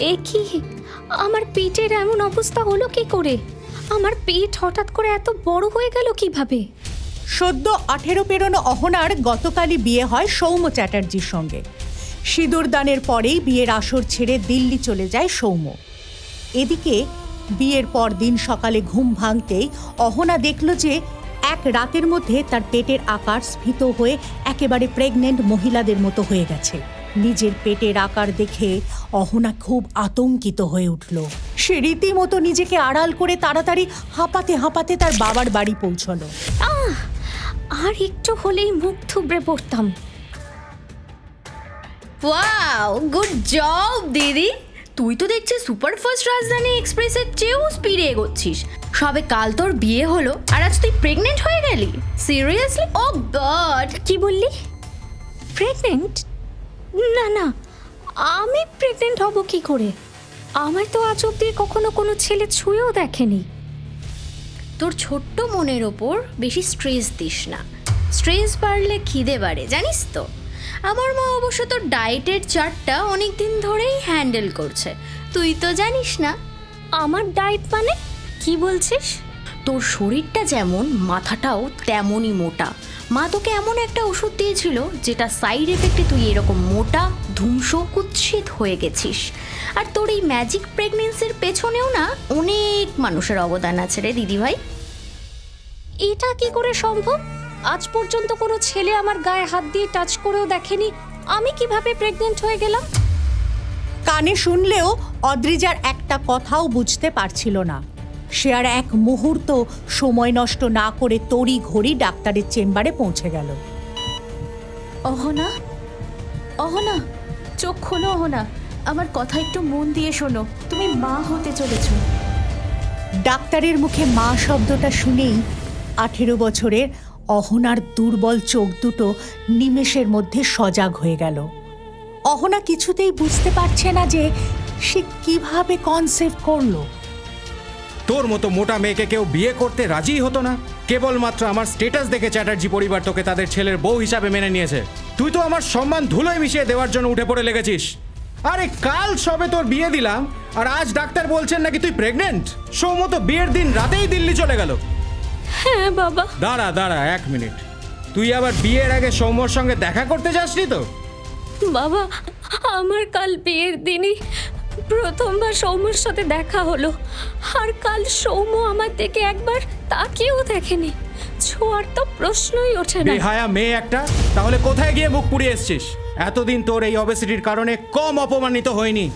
এ কি? আমার পেটের এমন অবস্থা হলো কি করে? আমার পেট হঠাৎ করে এত বড় হয়ে গেল কীভাবে? সদ্য আঠেরো পেরোনো অহনার গতকালই বিয়ে হয় সৌম চ্যাটার্জির সঙ্গে। সিঁদুর দানের পরেই বিয়ের আসর ছেড়ে দিল্লি চলে যায় সৌম। এদিকে বিয়ের পর দিন সকালে ঘুম ভাঙতেই অহনা দেখল যে এক রাতের মধ্যে তার পেটের আকার স্ফীত হয়ে একেবারে প্রেগনেন্ট মহিলাদের মতো হয়ে গেছে। নিজের পেটের আকার দেখে অহনা খুব আতঙ্কিত হয়ে উঠল। সে রীতিমতো নিজেকে আড়াল করে তাড়াতাড়ি হাঁপাতে হাঁপাতে তার বাবার বাড়ি পৌঁছলো। আহ আর একটু হলেই মুখ থুবড়ে পড়তাম। ওয়াও গুড জব দিদি। তুই তো দেখছিস সুপারফাস্ট রাজধানী এক্সপ্রেসের চেয়েও স্পিডে এগোচ্ছিস। সবে কাল তোর বিয়ে হলো আর আজ তুই প্রেগনেন্ট হয়ে গেলি। সিরিয়াসলি ও গড কি বললি? প্রেগনেন্ট না না, আমি প্রেগনেন্ট হব কি করে? আমায় তো আজ অব্দি কখনো কোনো ছেলে ছুঁয়েও দেখেনি। তোর ছোট্ট মনের ওপর বেশি স্ট্রেস দিস না। স্ট্রেস বাড়লে খিদে বাড়ে, জানিস তো? আমার মা অবশ্য তোর ডায়েটের চার্টটা অনেক দিন ধরেই হ্যান্ডেল করছে। তুই তো জানিস না, আমার ডায়েট মানে কি বলছিস? তোর শরীরটা যেমন, মাথাটাও তেমনই মোটা। মা তোকে এমন একটা ওষুধ দিয়েছিল যেটা সাইড এফেক্টে তুই এরকম মোটা, ধুমসো, কুৎসিত হয়ে গেছিস। আর তোর এই ম্যাজিক প্রেগনেন্সির পেছনেও না অনেক মানুষের অবদান আছে রে, দিদিভাই। এটা কি করে সম্ভব? আজ পর্যন্ত কোনো ছেলে আমার গায়ে হাত দিয়ে টাচ করেও দেখেনি। আমি কীভাবে প্রেগনেন্ট হয়ে গেলাম? কানে শুনলেও অদ্রিজার একটা কথাও বুঝতে পারছিল না। সে আর এক মুহূর্ত সময় নষ্ট না করে তড়ি ঘড়ি ডাক্তারের চেম্বারে পৌঁছে গেল। অহনা অহনা চোখ খোলো অহনা। আমার কথা একটু মন দিয়ে শোনো। তুমি মা হতে চলেছ। ডাক্তারের মুখে মা শব্দটা শুনেই আঠেরো বছরের অহনার দুর্বল চোখ দুটো নিমেষের মধ্যে সজাগ হয়ে গেল। অহনা কিছুতেই বুঝতে পারছে না যে সে কীভাবে কনসেপ্ট করল। তোর মতো মোটা মেয়েকে কেউ বিয়ে করতে রাজি হতো না? কেবলমাত্র আমার স্টেটাস দেখে চ্যাটার্জি পরিবার তোকে তাদের ছেলের বউ হিসাবে মেনে নিয়েছে। তুই তো আমার সম্মান ধুলোয় মিশিয়ে দেওয়ার জন্য উঠে পড়ে লেগেছিস। আরে কাল সবে তোর বিয়ে দিলাম আর আজ ডাক্তার বলছেন নাকি তুই প্রেগনেন্ট সৌমতো বিয়ের দিন রাতেই দিল্লি চলে গেল। হ্যাঁ বাবা। দাঁড়া দাঁড়া এক মিনিট। তুই আবার বিয়ের আগে সৌম্যর সঙ্গে দেখা করতে যাসনি তো? বাবা আমার কাল বিয়ের দিনই প্রথমবার সৌম্যর সাথে দেখা হলো। আর কাল সৌম্য আমার থেকে একবার তাকিয়েও দেখেনি। ছোঁয়ার তো প্রশ্নই ওঠে না। বেহায়া মেয়ে একটা, তাহলে কোথায় গিয়ে মুখ পুড়িয়ে এসছিস? এতদিন তোর এই অবেসিটির কারণে কম অপমানিত হয়নি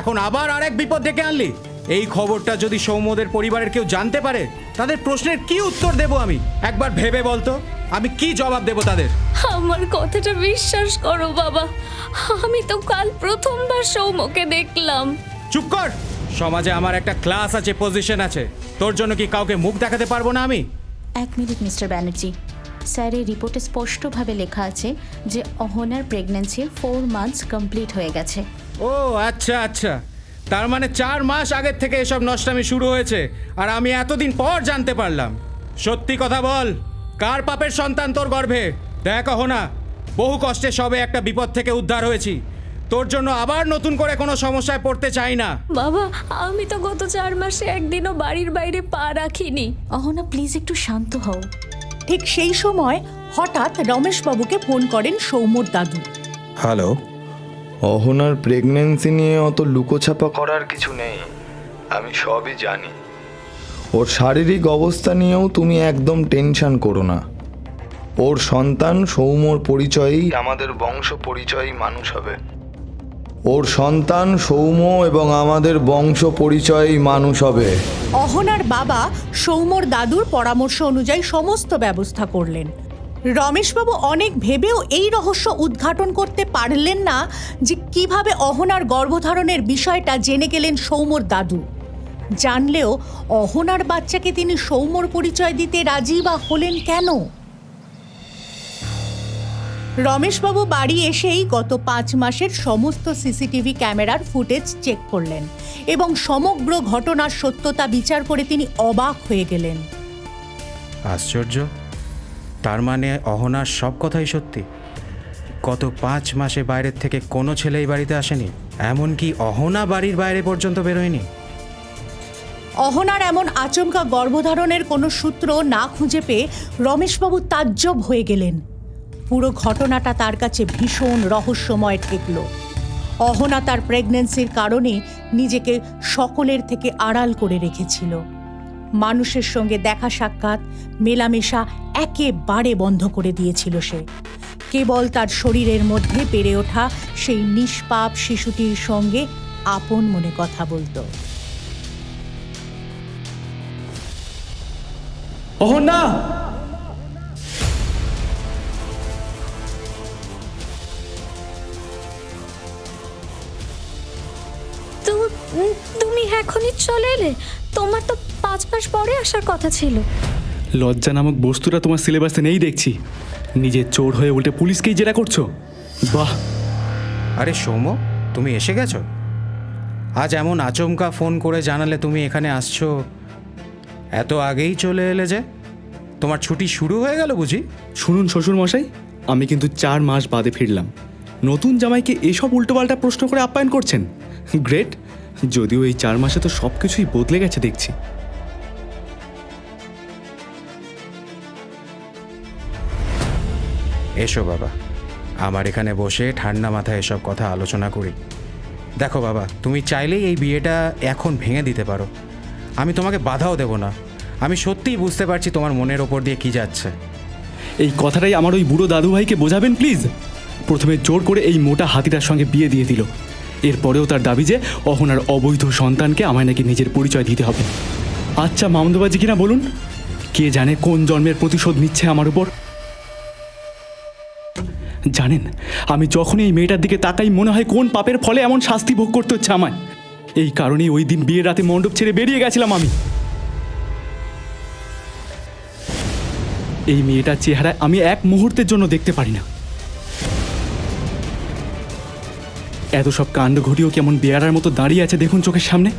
এখন আবার আরেক বিপদ ডেকে আনলি। এই খবরটা যদি সৌম্যদের পরিবারের কেউ জানতে পারে তাদের প্রশ্নের কি উত্তর দেব আমি? একবার ভেবে বলতো আমি কি জবাব দেব তাদের? আমার কথাটা বিশ্বাস করো বাবা আমি তো কাল প্রথমবার সৌম্যকে দেখলাম। চুপ কর! সমাজে আমার একটা ক্লাস আছে পজিশন আছে। তোর জন্য কি কাউকে মুখ দেখাতে পারব না আমি? এক মিনিট মিস্টার ব্যানার্জি। স্যার এই রিপোর্টে স্পষ্টভাবে লেখা আছে যে অহনার প্রেগন্যান্সির ফোর মান্থস কমপ্লিট হয়ে গেছে। ও আচ্ছা আচ্ছা। তার মানে চার মাস আগের থেকে এসব নষ্টামি শুরু হয়েছে। আর আমি এতদিন পর জানতে পারলাম। সত্যি কথা বল কার পাপের সন্তান তোর গর্ভে? দেখ না বহু কষ্টে সবে একটা বিপদ থেকে উদ্ধার হয়েছি। তোর জন্য আবার নতুন করে কোনো সমস্যায় পড়তে চাই না। বাবা আমি তো গত চার মাসে একদিনও বাড়ির বাইরে পা রাখিনি। অহনা প্লিজ একটু শান্ত হও। ঠিক সেই সময় হঠাৎ রমেশবাবুকে ফোন করেন সৌম্যর দাদু। হ্যালো। অহনার প্রেগনেন্সি নিয়ে অত লুকোছাপা করার কিছু নেই। আমি সবই জানি। ওর শারীরিক অবস্থা নিয়েও তুমি একদম টেনশন করো না। ওর সন্তান সৌম্যর পরিচয়েই, আমাদের বংশ পরিচয়ই মানুষ হবে। ওর সন্তান সৌম্য এবং আমাদের বংশ পরিচয়ই মানুষ হবে। অহনার বাবা সৌম্যর দাদুর পরামর্শ অনুযায়ী সমস্ত ব্যবস্থা করলেন। রমেশবাবু অনেক ভেবেও এই রহস্য উদ্ঘাটন করতে পারলেন না যে কীভাবে অহনার গর্ভধারণের বিষয়টা জেনে গেলেন সৌম্যর দাদু। জানলেও অহনার বাচ্চাকে তিনি সৌম্যর পরিচয় দিতে রাজি বা হলেন কেন? রমেশবাবু বাড়ি এসেই গত পাঁচ মাসের সমস্ত সিসিটিভি ক্যামেরার ফুটেজ চেক করলেন এবং সমগ্র ঘটনার সত্যতা বিচার করে তিনি অবাক হয়ে গেলেন। আশ্চর্য। তার মানে অহনার সব কথাই সত্যি। গত পাঁচ মাসে বাইরের থেকে কোনো ছেলে এই বাড়িতে আসেনি, এমনকি অহনা বাড়ির বাইরে পর্যন্ত বেরোয়নি। অহনার এমন আচমকা গর্ভধারণের কোনো সূত্র না খুঁজে পেয়ে রমেশবাবু তাজ্জব হয়ে গেলেন। পুরো ঘটনাটা তার কাছে ভীষণ রহস্যময় ঠেকল। অহনা তার প্রেগন্যান্সির কারণে নিজেকে সকলের থেকে আড়াল করে রেখেছিল। মানুষের সঙ্গে দেখা সাক্ষাৎ মেলামেশা একেবারে বন্ধ করে দিয়েছিল সে। কেবল তার শরীরের মধ্যে পেরে ওঠা সেই নিষ্পাপ শিশুটির সঙ্গে আপন মনে কথা বলতো। অহনা তুমি এখনই চলে এলে? তোমার তো পাঁচ মাস পরে আসার কথা ছিল। লজ্জা নামক বস্তুটা তোমার সিলেবাসে নেই দেখছি। নিজের চোর হয়ে উল্টে পুলিশকেই জেরা করছ? বাহ! আরে সৌম তুমি এসে গেছো? আজ এমন আচমকা ফোন করে জানালে তুমি এখানে আসছো। এত আগেই চলে এলে যে তোমার ছুটি শুরু হয়ে গেল বুঝি? শুনুন শ্বশুর মশাই আমি কিন্তু চার মাস বাদে ফিরলাম। নতুন জামাইকে এসব উল্টোপাল্টা প্রশ্ন করে আপ্যায়ন করছেন। গ্রেট যদিও এই চার মাসে তো সব কিছুই বদলে গেছে দেখছি। এসো বাবা। আমার এখানে বসে ঠান্ডা মাথায় এসব কথা আলোচনা করি। দেখো বাবা, তুমি চাইলেই এই বিয়েটা এখন ভেঙে দিতে পারো। আমি তোমাকে বাধাও দেব না। আমি সত্যিই বুঝতে পারছি তোমার মনের ওপর দিয়ে কি যাচ্ছে। এই কথাটাই আমার ওই বুড়ো দাদুভাইকে বোঝাবেন প্লিজ? প্রথমে জোর করে এই মোটা হাতিটার সঙ্গে বিয়ে দিয়ে দিল। এরপরেও তার দাবি যে অহনার অবৈধ সন্তানকে আমায় নাকি নিজের পরিচয় দিতে হবে। আচ্ছা মামদবাজি কিনা বলুন? কে জানে কোন জন্মের প্রতিশোধ নিচ্ছে আমার উপর? জানেন, আমি যখনই এই মেয়েটার দিকে তাকাই, মনে হয় কোন পাপের ফলে এমন শাস্তি ভোগ করতে হচ্ছে আমায়। এই কারণেই ওই দিন বিয়ের রাতে মণ্ডপ ছেড়ে বেরিয়ে গেছিলাম আমি। এই মেয়েটার চেহারা আমি এক মুহূর্তের জন্য দেখতে পারি না। এত সব কাণ্ড ঘটিও কেমন বেয়ারার মতো দাঁড়িয়ে আছে দেখুন চোখের সামনে।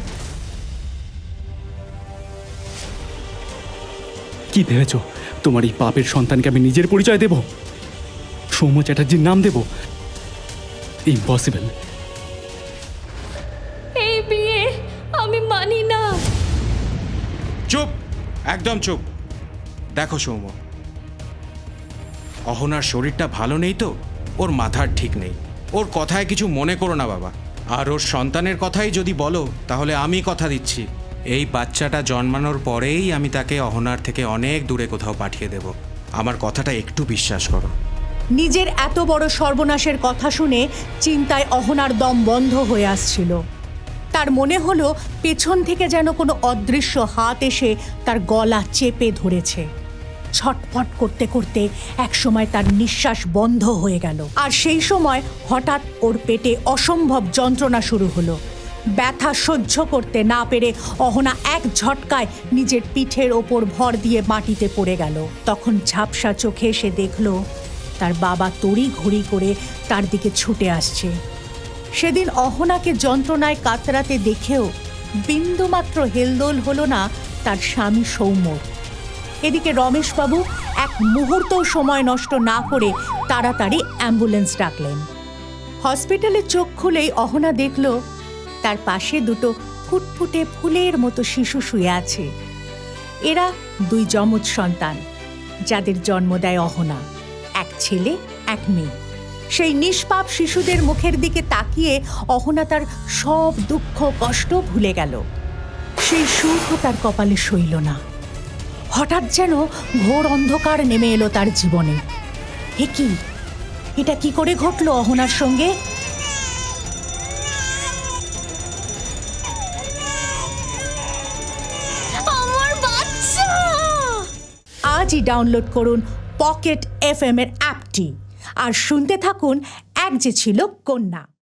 কি ভেবেছ? তোমার এই পাপের সন্তানকে আমি নিজের পরিচয় দেব? সৌম্য চ্যাটার্জির নাম দেব? ইম্পসিবল এই বিয়ে আমি মানি না। চুপ একদম চুপ। দেখো সৌম অহনার শরীরটা ভালো নেই তো? ওর মাথার ঠিক নেই। ওর কথায় কিছু মনে করো না বাবা। আর ওর সন্তানের কথাই যদি বলো তাহলে আমি কথা দিচ্ছি। এই বাচ্চাটা জন্মানোর পরেই আমি তাকে অহনার থেকে অনেক দূরে কোথাও পাঠিয়ে দেব। আমার কথাটা একটু বিশ্বাস করো। নিজের এত বড় সর্বনাশের কথা শুনে চিন্তায় অহনার দম বন্ধ হয়ে আসছিল। তার মনে হলো পেছন থেকে যেন কোনো অদৃশ্য হাত এসে তার গলা চেপে ধরেছে। ছটফট করতে করতে একসময় তার নিঃশ্বাস বন্ধ হয়ে গেল। আর সেই সময় হঠাৎ ওর পেটে অসম্ভব যন্ত্রণা শুরু হলো। ব্যথা সহ্য করতে না পেরে অহনা এক ঝটকায় নিজের পিঠের ওপর ভর দিয়ে মাটিতে পড়ে গেল। তখন ঝাপসা চোখে সে দেখল তার বাবা তড়ি ঘড়ি করে তার দিকে ছুটে আসছে। সেদিন অহনাকে যন্ত্রণায় কাতরাতে দেখেও বিন্দুমাত্র হেলদোল হলো না তার স্বামী সৌম্যর এদিকে রমেশবাবু এক মুহূর্ত সময় নষ্ট না করে তাড়াতাড়ি অ্যাম্বুলেন্স ডাকলেন। হসপিটালে চোখ খুলেই অহনা দেখল, তার পাশে দুটো ফুটফুটে ফুলের মতো শিশু শুয়ে আছে। এরা দুই যমজ সন্তান, যাদের জন্ম দেয় অহনা। এক ছেলে এক মেয়ে। সেই নিষ্পাপ শিশুদের মুখের দিকে তাকিয়ে অহনা তার সব দুঃখ কষ্ট ভুলে গেল। সেই সুখও তার কপালে সইল না। হঠাৎ যেন ঘোর অন্ধকার নেমে এলো তার জীবনে। এ কি? এটা কি করে ঘটলো অহনার সঙ্গে? আজই ডাউনলোড করুন পকেট এফ এম এর অ্যাপটি। আর শুনতে থাকুন এক যে ছিল কন্যা।